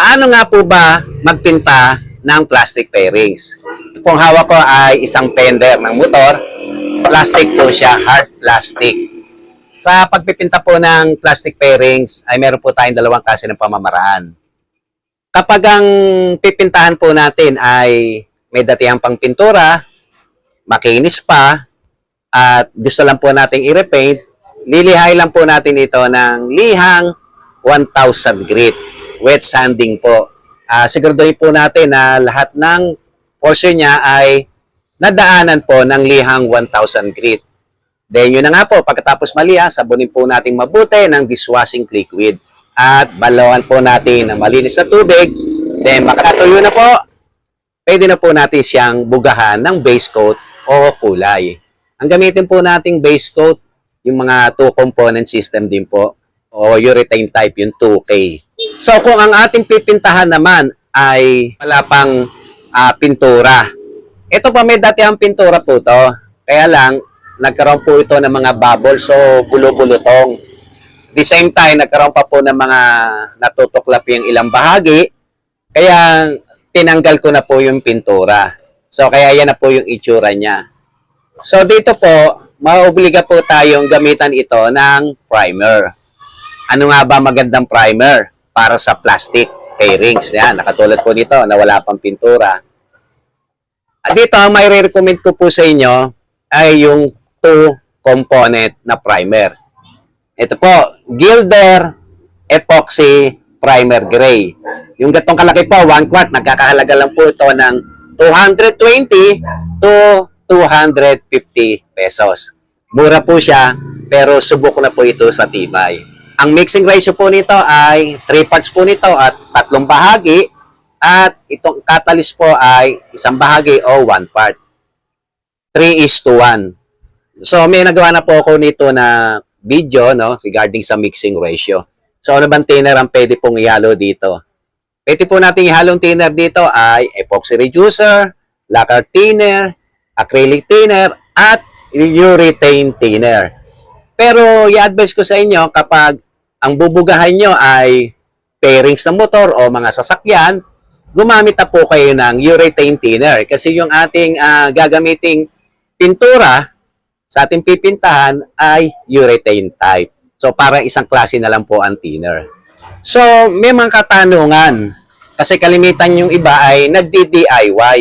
Paano nga po ba magpinta ng plastic fairings? Ito pong hawak ko ay isang fender ng motor. Plastic po siya, hard plastic. Sa pagpipinta po ng plastic fairings ay meron po tayong dalawang klase ng pamamaraan. Kapag ang pipintahan po natin ay may datihang pang pintura, makinis pa, at gusto lang po nating i-repaint, lilihay lang po natin ito ng lihang 1,000 grit. Wet sanding po. Ah, siguraduhin po natin na lahat ng portion niya ay nadaanan po ng lihang 1,000 grit. Then yun na nga po, pagkatapos maliha, sabunin po natin mabuti ng dishwashing liquid. At balawan po natin ng malinis na tubig. Then makatuyo na po, pwede na po natin siyang bugahan ng base coat o kulay. Ang gamitin po nating base coat, yung mga two component system din po o urethane type yung 2K. So kung ang ating pipintahan naman ay wala pang ah, pintura. Ito pa may dati ang pintura po to. Kaya lang nagkaroon po ito ng mga bubbles so bulo-bulutong. The same time nagkaroon pa po ng mga natutuklap yung ilang bahagi. Kaya tinanggal ko na po yung pintura. So kaya yan na po yung itsura niya. So dito po, maobliga po tayong gamitan ito ng primer. Ano nga ba magandang primer para sa plastic fairings? Yan, nakatulad po nito na wala pang pintura. At dito, ang may recommend ko po sa inyo ay yung two component na primer. Ito po, Gilder Epoxy Primer Gray. Yung gatong kalaki po, 1 quart, nagkakahalaga lang po ito ng 220 to 250 pesos. Mura po siya, pero subok na po ito sa tibay. Ang mixing ratio po nito ay 3 parts po nito at tatlong bahagi at itong catalyst po ay isang bahagi o 1 part. 3 is to 1. So may nagawa na po ako nito na video no regarding sa mixing ratio. So ano bang thinner ang pwede pong ihalo dito? Pwede po natin ihalong thinner dito ay epoxy reducer, lacquer thinner, acrylic thinner, at urethane thinner. Pero i-advise ko sa inyo kapag ang bubugahan nyo ay pairings ng motor o mga sasakyan, gumamit na po kayo ng urethane thinner. Kasi yung ating ah, gagamiting pintura sa ating pipintahan ay urethane type. So, para isang klase na lang po ang thinner. So, may mga katanungan. Kasi kalimitan yung iba ay nagdi-DIY.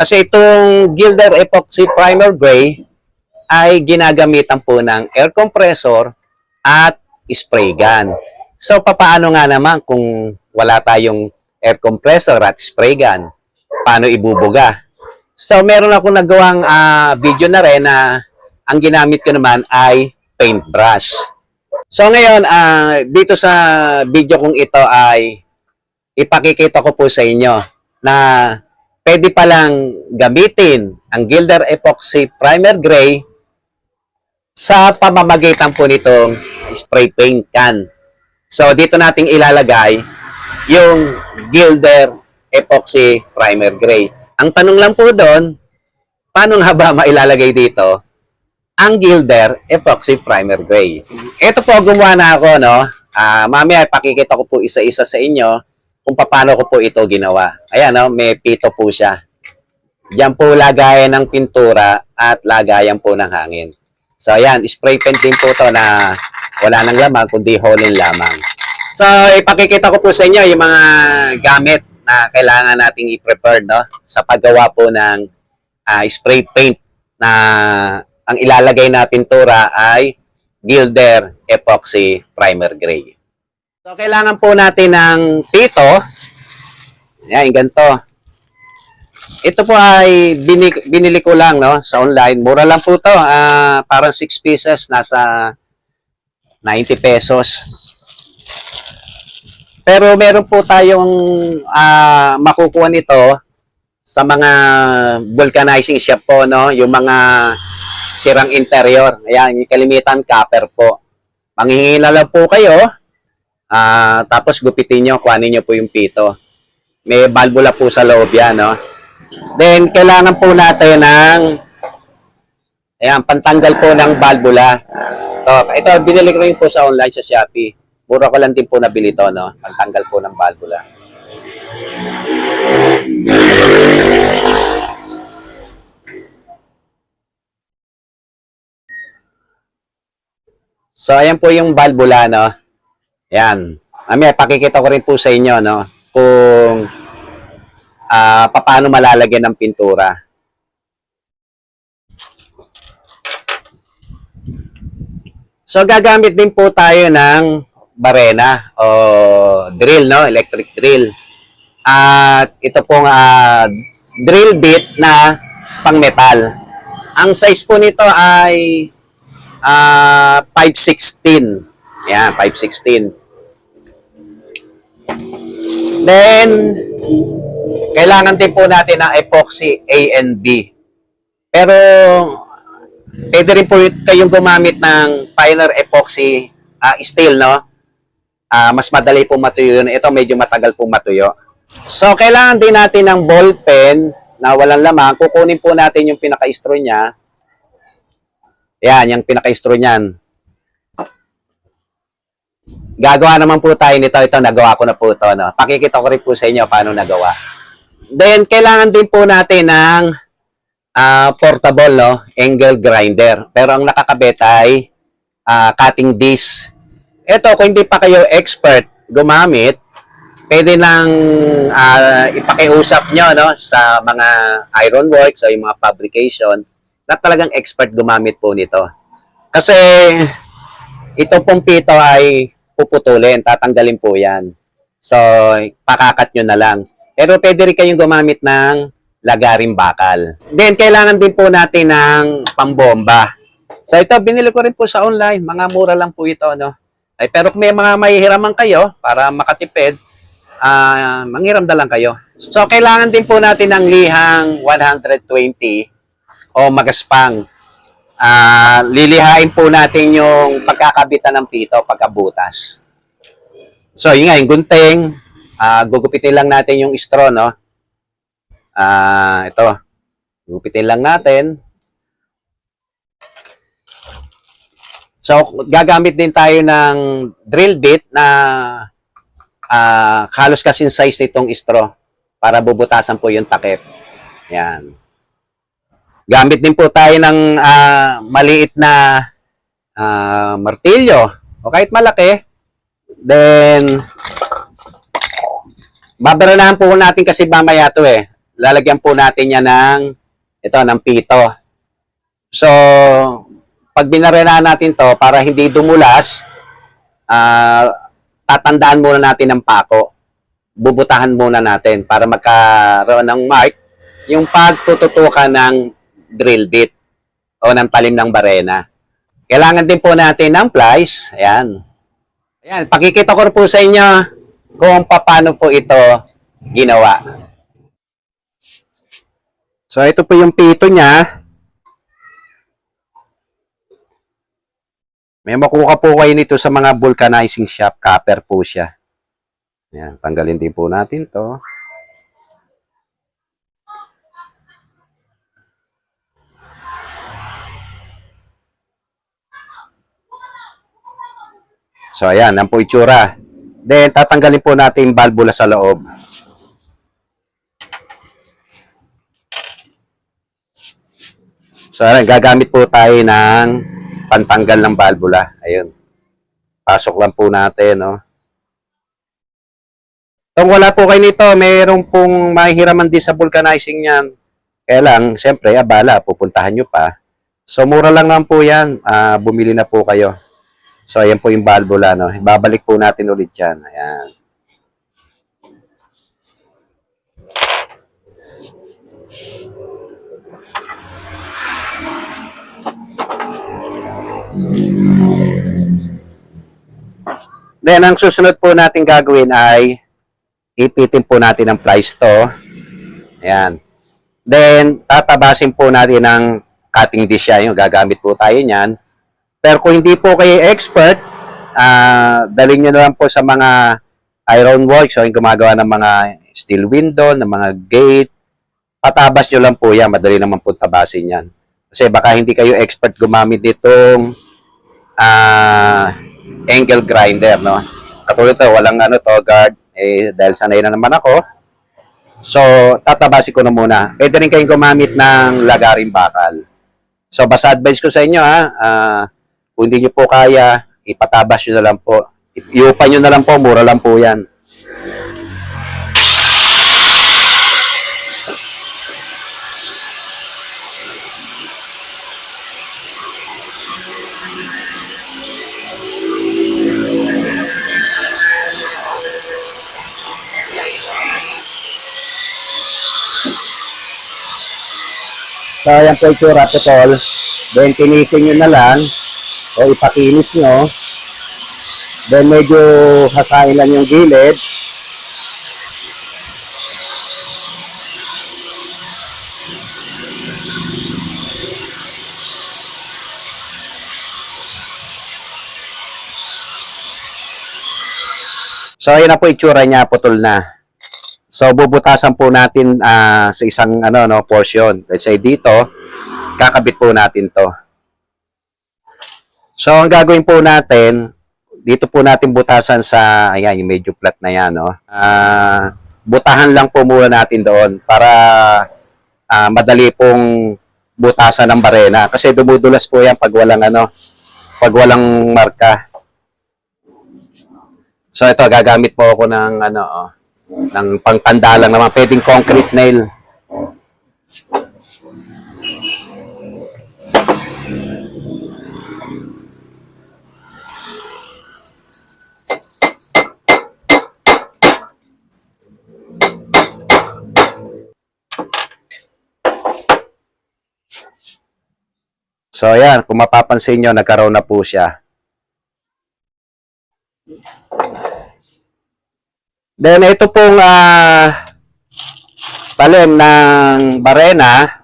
Kasi itong Gilder Epoxy Primer Gray ay ginagamitan po ng air compressor at spray gun. So, papaano nga naman kung wala tayong air compressor at spray gun? Paano ibubuga? So, meron ako nagawang ah, video na rin na ang ginamit ko naman ay paintbrush. So, ngayon, ah, dito sa video kong ito ay ipakikita ko po sa inyo na pwede palang gamitin ang Gilder Epoxy Primer Gray sa pamamagitan po nitong spray paint can. So, dito nating ilalagay yung Gilder Epoxy Primer Gray. Ang tanong lang po doon, paano nga ba mailalagay dito ang Gilder Epoxy Primer Gray? Ito po, gumawa na ako, no? Ah, mamaya, pakikita ko po isa-isa sa inyo kung paano ko po ito ginawa. Ayan, no? May pito po siya. Diyan po lagayan ng pintura at lagayan po ng hangin. So, ayan, spray paint din po to na wala nang laman, kundi holin lamang. So, ipakikita ko po sa inyo yung mga gamit na kailangan nating i-prepare, no? Sa paggawa po ng ah, spray paint na ang ilalagay na pintura ay Gilder Epoxy Primer Gray. So, kailangan po natin ng pito. Ayan, ganito. Ito po ay bini, binili ko lang no sa online. Mura lang po 'to. Ah, parang 6 pieces nasa 90 pesos. Pero meron po tayong ah, makukuha nito sa mga vulcanizing shop po no, yung mga sirang interior. Ayan, yung kalimitan copper po. Manghihingi na lang po kayo. Ah, tapos gupitin nyo, kuhanin nyo po yung pito. May valvula po sa loob yan, no? Then, kailangan po natin ng ayan, pantanggal po ng valvula. So, ito, binili ko rin po sa online sa Shopee. Mura ko lang din po nabili to, no? Pagtanggal po ng valvula. So, ayan po yung valvula, no? Ayan. Mamaya, pakikita ko rin po sa inyo, no? Kung ah paano malalagyan ng pintura. So, gagamit din po tayo ng barena o drill, no? Electric drill. At ito pong ah, drill bit na pang metal. Ang size po nito ay ah 516. Yan, 516. Then, kailangan din po natin ng epoxy A and B. Pero, pwede rin po kayong gumamit ng finer epoxy ah, steel, no? Ah, mas madali po matuyo yun. Ito medyo matagal po matuyo. So, kailangan din natin ng ball pen na walang laman. Kukunin po natin yung pinaka-straw niya. Yan, yung pinaka-straw niyan. Gagawa naman po tayo nito. Ito, nagawa ko na po ito. No? Pakikita ko rin po sa inyo paano nagawa. Then, kailangan din po natin ng ah, portable, no? Angle grinder. Pero ang nakakabit ay ah, cutting disc. Ito, kung hindi pa kayo expert gumamit, pwede nang ah, ipakiusap nyo no, sa mga ironworks o yung mga fabrication na talagang expert gumamit po nito. Kasi ito pong pito ay puputulin, tatanggalin po yan. So, pakakat nyo na lang. Pero pwede rin kayong gumamit ng lagaring bakal. Then, kailangan din po natin ng pambomba. So, ito, binili ko rin po sa online. Mga mura lang po ito, no? Ay, pero kung may mga mahihiraman kayo para makatipid, ah manghiram na lang kayo. So, kailangan din po natin ng lihang 120 o magaspang. Ah, lilihain po natin yung pagkakabitan ng pito pagkabutas. So, yun nga, yung gunting, ah gugupitin lang natin yung straw, no? Ah, ito. Gugupitin lang natin. So, gagamit din tayo ng drill bit na ah halos kasing size nitong straw para bubutasan po yung takip. Yan. Gamit din po tayo ng ah, maliit na ah, martilyo o kahit malaki. Then, babaranahan po natin kasi mamaya to eh. Lalagyan po natin yan ng ito, ng pito. So, pag binaranahan natin to para hindi dumulas, ah tatandaan muna natin ng pako. Bubutahan muna natin para magkaroon ng mark yung pagtututukan ng drill bit o ng talim ng barena. Kailangan din po natin ng plies. Ayan. Ayan, pakikita ko po sa inyo kung paano po ito ginawa. So, ito po yung pito niya. May makuha po kayo nito sa mga vulcanizing shop. Copper po siya. Ayan, tanggalin din po natin to. So, ayan, ang po itsura. Then, tatanggalin po natin yung valvula sa loob. So, ayan, gagamit po tayo ng pantanggal ng valvula. Ayun. Pasok lang po natin, no? Kung wala po kayo nito, mayroon pong mahihiraman din sa vulcanizing yan. Kaya lang, siyempre, abala, pupuntahan nyo pa. So, mura lang naman po yan. Ah, bumili na po kayo. So, ayan po yung valvula, no? Babalik po natin ulit yan. Ayan. Then, ang susunod po natin gagawin ay ipitin po natin ang price to. Ayan. Then, tatabasin po natin ng cutting dish yan. Gagamit po tayo niyan. Pero kung hindi po kayo expert, ah dalhin nyo na lang po sa mga iron works o yung gumagawa ng mga steel window, ng mga gate. Patabas nyo lang po yan. Madali naman po tabasin yan. Kasi baka hindi kayo expert gumamit nitong ah angle grinder, no? Katulad to, walang ano to, guard. Eh, dahil sanay na naman ako. So, tatabasi ko na muna. Pwede rin kayong gumamit ng lagaring bakal. So, basta advice ko sa inyo ha, ah, kung hindi nyo po kaya, ipatabas nyo na lang po. Iupan nyo na lang po, mura lang po yan. So, ayan po itsura po, tol. Then, tinisin nyo na lang o ipakinis nyo. Then, medyo hasain lang yung gilid. So, ayan na po itsura niya, putol na. So, bubutasan po natin ah, sa isang ano, no, portion. Let's say dito, kakabit po natin to. So, ang gagawin po natin, dito po natin butasan sa, ayan, yung medyo flat na yan, no. Ah, butahan lang po muna natin doon para ah, madali pong butasan ng barena. Kasi dumudulas po yan pag walang ano, pag walang marka. So, ito, gagamit po ako ng ano, oh, ng pangtanda lang naman. Pwedeng concrete nail. So, ayan, kung mapapansin nyo, nagkaroon na po siya. Then ito pong ah talim ng barena.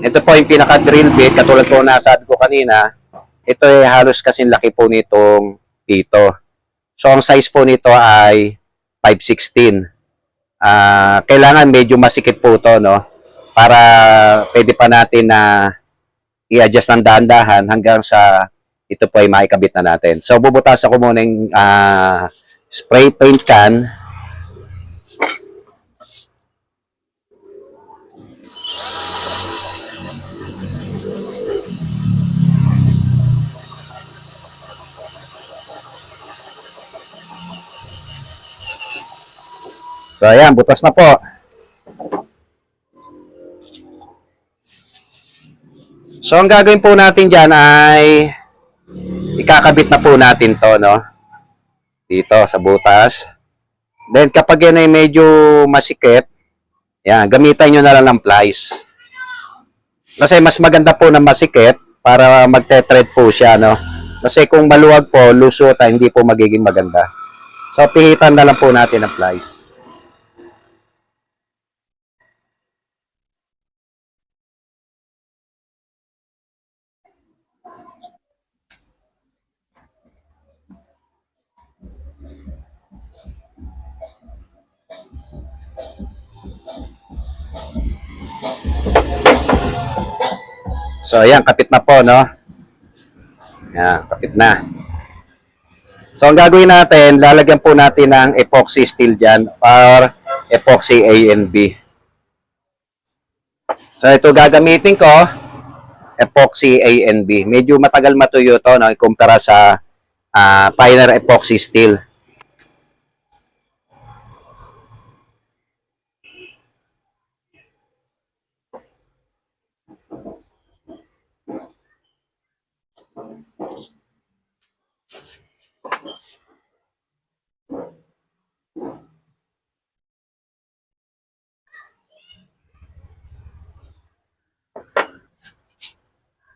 Ito po yung pinaka drill bit katulad po na sabi ko kanina. Ito ay halos kasing laki po nitong dito. So ang size po nito ay 516. Ah, kailangan medyo masikip po to no para pwede pa natin na i-adjust ng dahan-dahan hanggang sa ito po ay maikabit na natin. So bubutasan ko muna yung ah, spray paint can. So ayan, butas na po. So ang gagawin po natin dyan ay ikakabit na po natin to, no? Dito sa butas. Then kapag yan ay medyo masikip, yan, gamitan nyo na lang ng plies. Kasi mas maganda po na masikip para magte-thread po siya, no? Kasi kung maluwag po, lusutan, hindi po magiging maganda. So, pihitan na lang po natin ng plies. So, ayan, kapit na po, no? Ayan, kapit na. So, ang gagawin natin, lalagyan po natin ng epoxy steel dyan or epoxy A and B. So, ito gagamitin ko, epoxy A and B. Medyo matagal matuyo to, no? Ikumpara sa ah, Pioneer epoxy steel.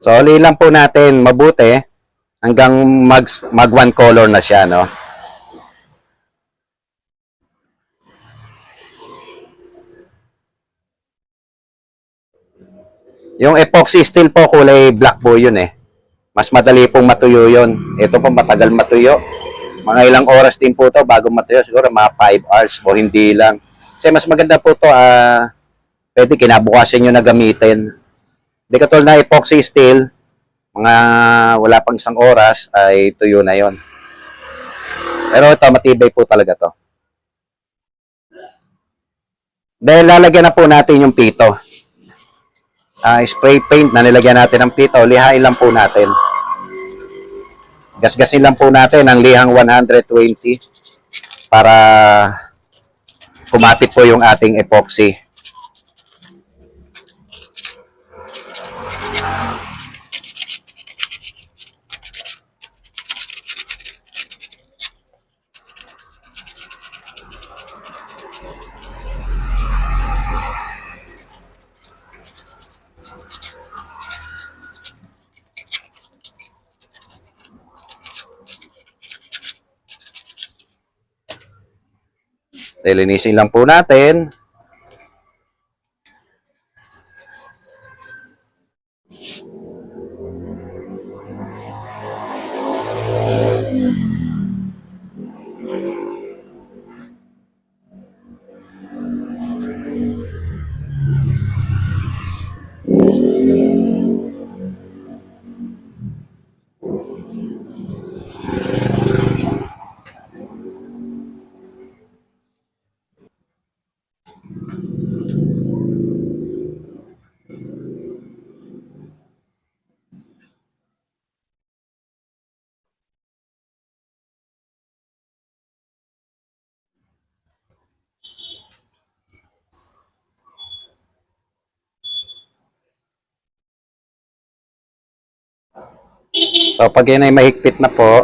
So, uli lang po natin mabuti hanggang mag, mag one color na siya, no? Yung epoxy steel po, kulay black po yun eh. Mas madali pong matuyo yun. Ito po matagal matuyo. Mga ilang oras din po to bago matuyo. Siguro mga 5 hours o hindi lang. Kasi mas maganda po to, ah, pwede kinabukasan nyo na gamitin. Hindi katulad na epoxy steel, mga wala pang isang oras ay tuyo na yon. Pero ito, matibay po talaga to. Dahil lalagyan na po natin yung pito. Ah, spray paint na nilagyan natin ng pito, lihain lang po natin. Gasgasin lang po natin ang lihang 120 para kumapit po yung ating epoxy. Lilinisin lang po natin. So pag yan ay mahigpit na po,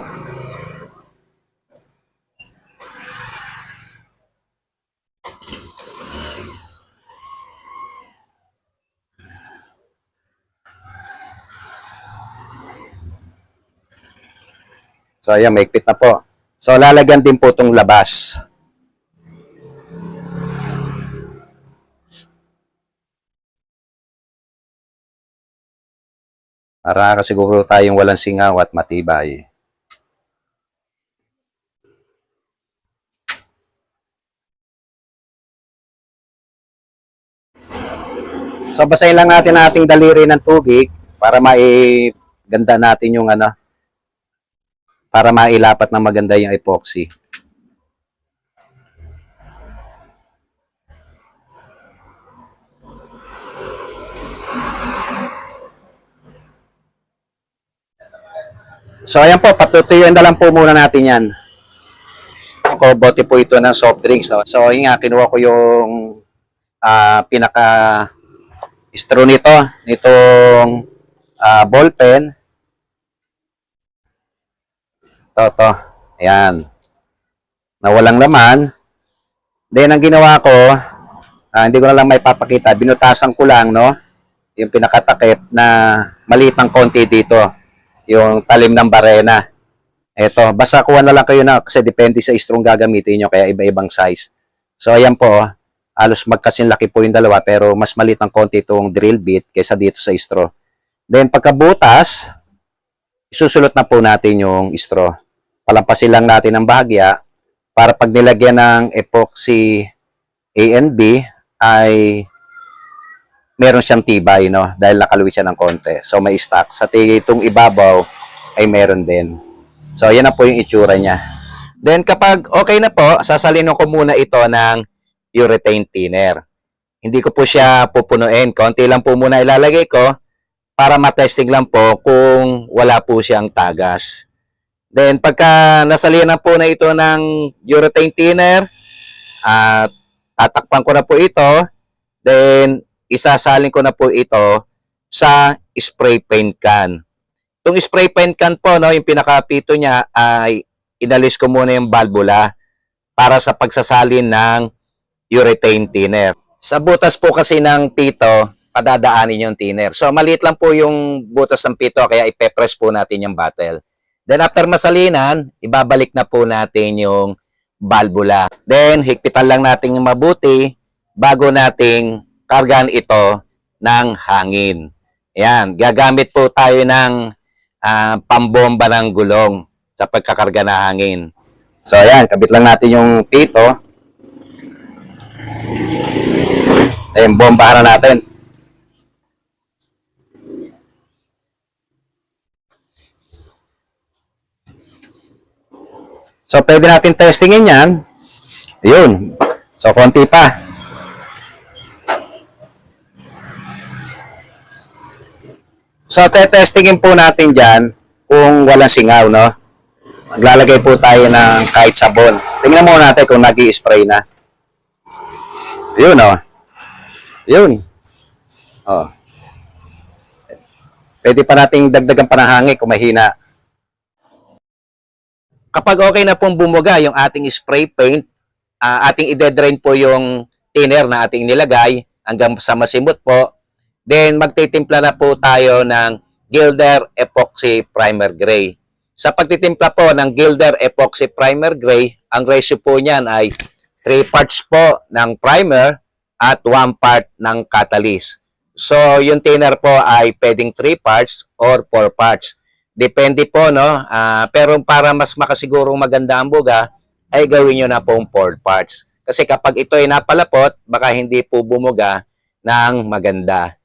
So ayan, mahigpit na po. So lalagyan din po itong labas. Para kasiguro tayong walang singaw at matibay. So basahin lang natin ating daliri ng tubig para maiganda natin yung ano para mailapat ng maganda yung epoxy. So ayan po, patutuyuin na lang po muna natin yan. Ako, bote po ito ng soft drinks. No? So yun nga, kinuha ko yung ah, pinaka straw nito, nitong ah, ball pen. Ito, to. Ayan. Na walang laman. Then, ang ginawa ko, ah, hindi ko na lang may papakita, binutasan ko lang, no? Yung pinakatakip na maliit ng konti dito. Yung talim ng barena. Ito, basta kuha na lang kayo na kasi depende sa istrong gagamitin nyo, kaya iba-ibang size. So, ayan po, halos magkasin laki po yung dalawa, pero mas maliit ng konti itong drill bit kaysa dito sa straw. Then, pagkabutas, isusulot na po natin yung straw. Palampasin lang natin ang bahagya para pag nilagyan ng epoxy A and B ay meron siyang tibay, no? Dahil nakaluwi siya ng konti. So, may stock. Sa itong ibabaw ay meron din. So, yan na po yung itsura niya. Then, kapag okay na po, sasalino ko muna ito ng urethane thinner. Hindi ko po siya pupunuin. Konti lang po muna ilalagay ko para matesting lang po kung wala po siyang tagas. Then, pagka nasalihan na po na ito ng urethane thinner, at tatakpan ko na po ito, then, isasalin ko na po ito sa spray paint can. Itong spray paint can po, no, yung pinakapito niya ay inalis ko muna yung valvula para sa pagsasalin ng urethane thinner. Sa butas po kasi ng pito, padadaanin yung thinner. So, maliit lang po yung butas ng pito, kaya ipepress po natin yung bottle. Then, after masalinan, ibabalik na po natin yung valvula. Then, higpitan lang natin yung mabuti bago nating kargan ito ng hangin. Ayan, gagamit po tayo ng ah, pambomba ng gulong sa pagkakarga ng hangin. So, ayan, kabit lang natin yung pito. Ayan, bombahan na natin. So, pwede natin testingin yan. Ayun. So, konti pa. So, testingin po natin dyan kung walang singaw, no? Maglalagay po tayo ng kahit sabon. Tingnan muna natin kung nag spray na. Yun, oh. Yun. Oh. Pwede pa nating dagdagan pa kung mahina. Kapag okay na pong bumuga yung ating spray paint, ah, ating ide-drain po yung thinner na ating nilagay hanggang sa masimot po. Then magtitimpla na po tayo ng Gilder Epoxy Primer Gray. Sa pagtitimpla po ng Gilder Epoxy Primer Gray, ang ratio po niyan ay 3 parts po ng primer at 1 part ng catalyst. So, yung thinner po ay pwedeng 3 parts or 4 parts. Depende po, no? Ah, pero para mas makasigurong maganda ang buga, ay gawin nyo na pong 4 parts. Kasi kapag ito ay napalapot, baka hindi po bumuga ng maganda.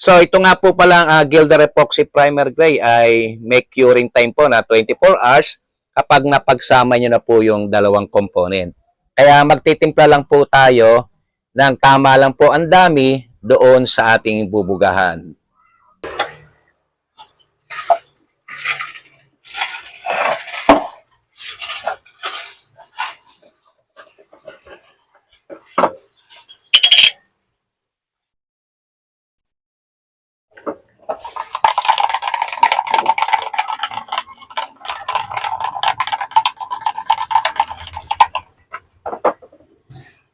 So, ito nga po palang uh, Gilder Epoxy Primer Gray ay may curing time po na 24 hours kapag napagsama nyo na po yung dalawang component. Kaya magtitimpla lang po tayo ng tama lang po ang dami doon sa ating bubugahan.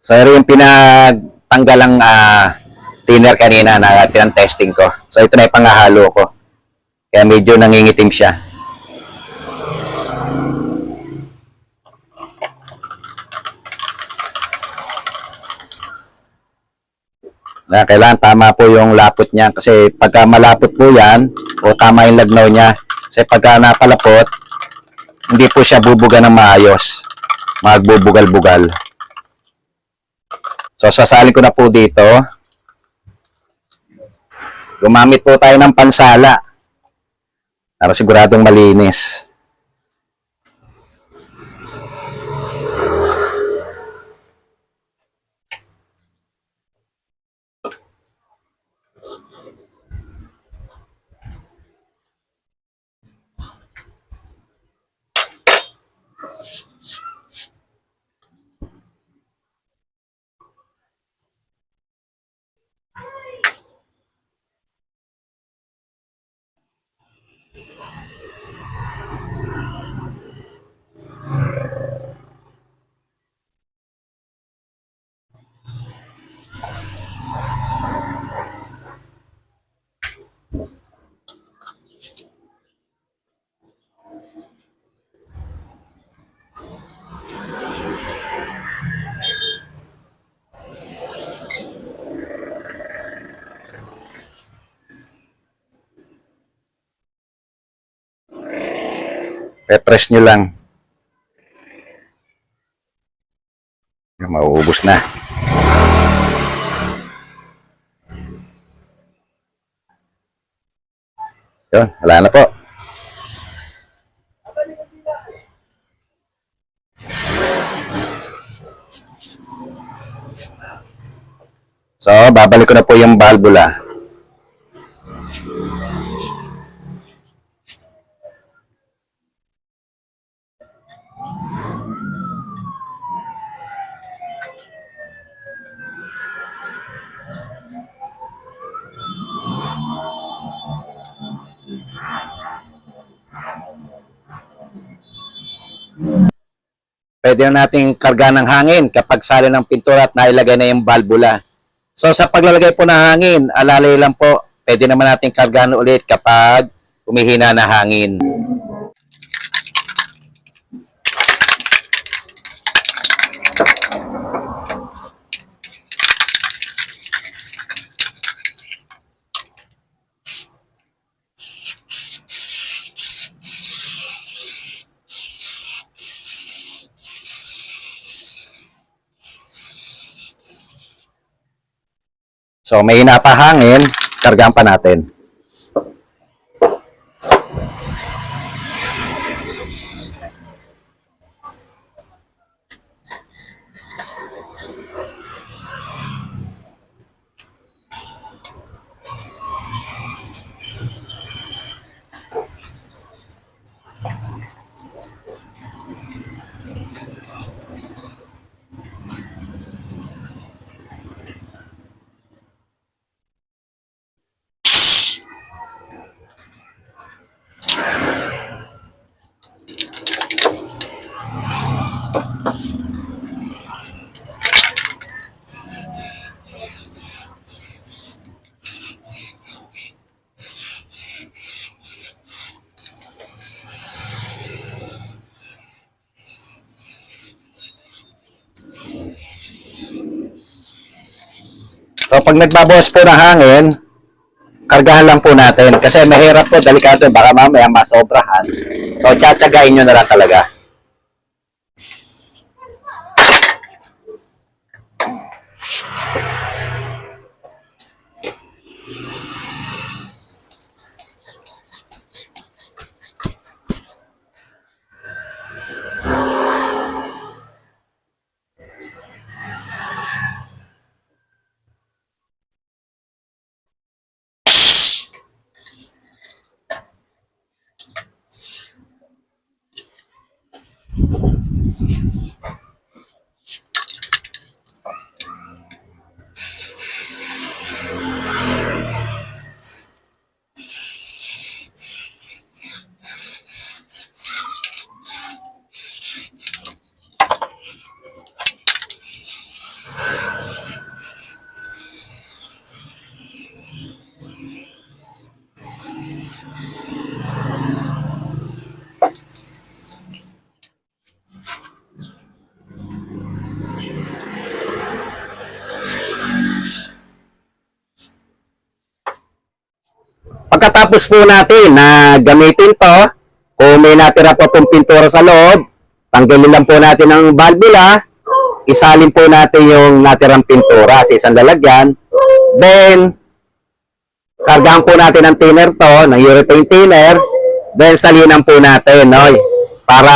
So, ito yung pinagtanggalang ah, thinner kanina na tinang-testing ko. So, ito na yung pangahalo ko. Kaya medyo nangingitim siya. Na kailangan tama po yung lapot niya kasi pagka malapot po yan o tama yung lagnaw niya kasi pagka napalapot hindi po siya bubuga ng maayos magbubugal-bugal So, sasalin ko na po dito. Gumamit po tayo ng pansala. Para siguradong malinis. Repress nyo lang. Mauubos na. Yun, wala na po. So, babalik ko na po yung valvula. Pwede na nating karga ng hangin kapag sali ng pintura at nailagay na yung valvula. So sa paglalagay po ng hangin, alalay lang po, pwede naman nating kargahan ulit kapag humihina na hangin. So may napahangin, kargahan pa natin. Pag nagbabawas po ng hangin, kargahan lang po natin. Kasi mahirap po, delikado, baka mamaya masobrahan. So tsatsagain nyo na lang talaga. Pagkatapos po natin na gamitin to, kung may natira pa pong pintura sa loob, tanggalin lang po natin ang balbula, isalin po natin yung natirang pintura sa isang lalagyan, then, kargahan po natin ang thinner to, ng urethane thinner, then salinan po natin, no, para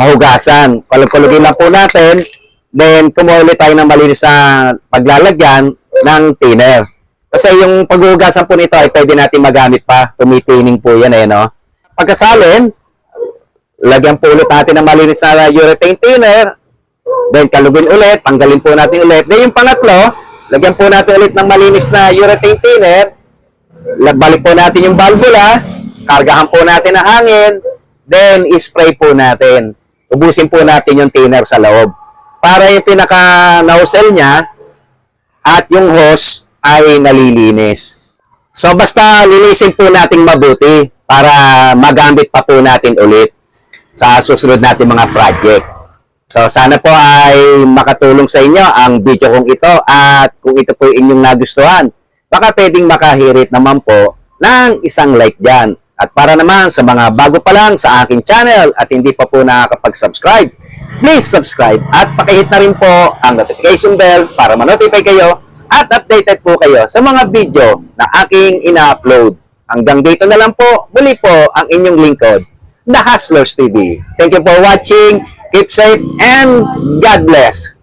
mahugasan. Kulog-kulogin lang po natin, then kumuha ulit tayo ng malinis na paglalagyan ng thinner. Kasi yung paghugasan po nito ay pwede natin magamit pa. Tumitining po yan eh, no? Pagkasalin, lagyan po ulit natin ng malinis na urethane thinner. Then kalugin ulit, tanggalin po natin ulit. Then yung pangatlo, lagyan po natin ulit ng malinis na urethane thinner. Balik po natin yung valvula, kargahan po natin ng hangin, then spray po natin. Ubusin po natin yung thinner sa loob. Para yung pinaka-nozzle niya at yung hose ay nalilinis. So basta linisin po natin mabuti para magamit pa po natin ulit sa susunod natin mga project. So sana po ay makatulong sa inyo ang video kong ito at kung ito po inyong nagustuhan, baka pwedeng makahirit naman po ng isang like dyan. At para naman sa mga bago pa lang sa aking channel at hindi pa po nakakapag-subscribe, please subscribe at pakihit na rin po ang notification bell para ma-notify kayo at updated po kayo sa mga video na aking ina-upload. Hanggang dito na lang po, muli po ang inyong lingkod, The Hustlers TV. Thank you for watching, keep safe, and God bless!